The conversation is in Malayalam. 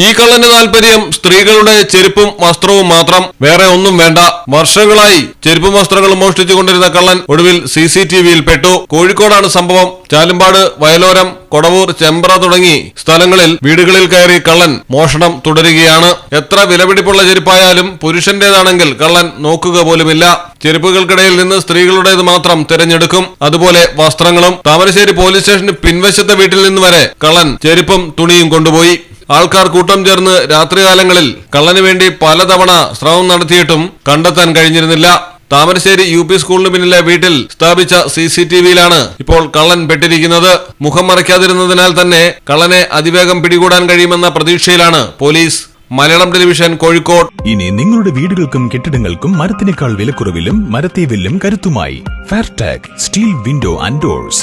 ഈ കള്ളന്റെ താല്പര്യം സ്ത്രീകളുടെ ചെരുപ്പും വസ്ത്രവും മാത്രം. വേറെ ഒന്നും വേണ്ട. വർഷങ്ങളായി ചെരുപ്പും വസ്ത്രങ്ങളും മോഷ്ടിച്ചു കൊണ്ടിരുന്ന കള്ളൻ ഒടുവിൽ സി സി ടി വിയിൽ പെട്ടു. കോഴിക്കോടാണ് സംഭവം. ചാലുംപാട് വയലോരം കൊടവൂർ ചെമ്പ്ര തുടങ്ങി സ്ഥലങ്ങളിൽ വീടുകളിൽ കയറി കള്ളൻ മോഷണം തുടരുകയാണ്. എത്ര വിലപിടിപ്പുള്ള ചെരുപ്പായാലും പുരുഷന്റേതാണെങ്കിൽ കള്ളൻ നോക്കുക പോലുമില്ല. ചെരുപ്പുകൾക്കിടയിൽ നിന്ന് സ്ത്രീകളുടേത് മാത്രം തിരഞ്ഞെടുക്കും. അതുപോലെ വസ്ത്രങ്ങളും. താമരശ്ശേരി പോലീസ് സ്റ്റേഷന് പിൻവശത്തെ വീട്ടിൽ നിന്ന് വരെ കള്ളൻ ചെരുപ്പും തുണിയും കൊണ്ടുപോയി. ആൾക്കാർ കൂട്ടം ചേർന്ന് രാത്രികാലങ്ങളിൽ കള്ളന് വേണ്ടി പലതവണ ശ്രമം നടത്തിയിട്ടും കണ്ടെത്താൻ കഴിഞ്ഞിരുന്നില്ല. താമരശ്ശേരി യു പി സ്കൂളിന് പിന്നിലെ വീട്ടിൽ സ്ഥാപിച്ച സി സി ടി വിയിലാണ് ഇപ്പോൾ കള്ളൻ പെട്ടിരിക്കുന്നത്. മുഖം മറയ്ക്കാതിരുന്നതിനാൽ തന്നെ കള്ളനെ അതിവേഗം പിടികൂടാൻ കഴിയുമെന്ന പ്രതീക്ഷയിലാണ് പോലീസ്. മലയാളം ടെലിവിഷൻ കോഴിക്കോട്. ഇനി നിങ്ങളുടെ വീടുകൾക്കും കെട്ടിടങ്ങൾക്കും മരത്തിനേക്കാൾ വിലക്കുറവിലും മരത്തെ വില്ലും കരുത്തുമായി. Fairtac steel window and doors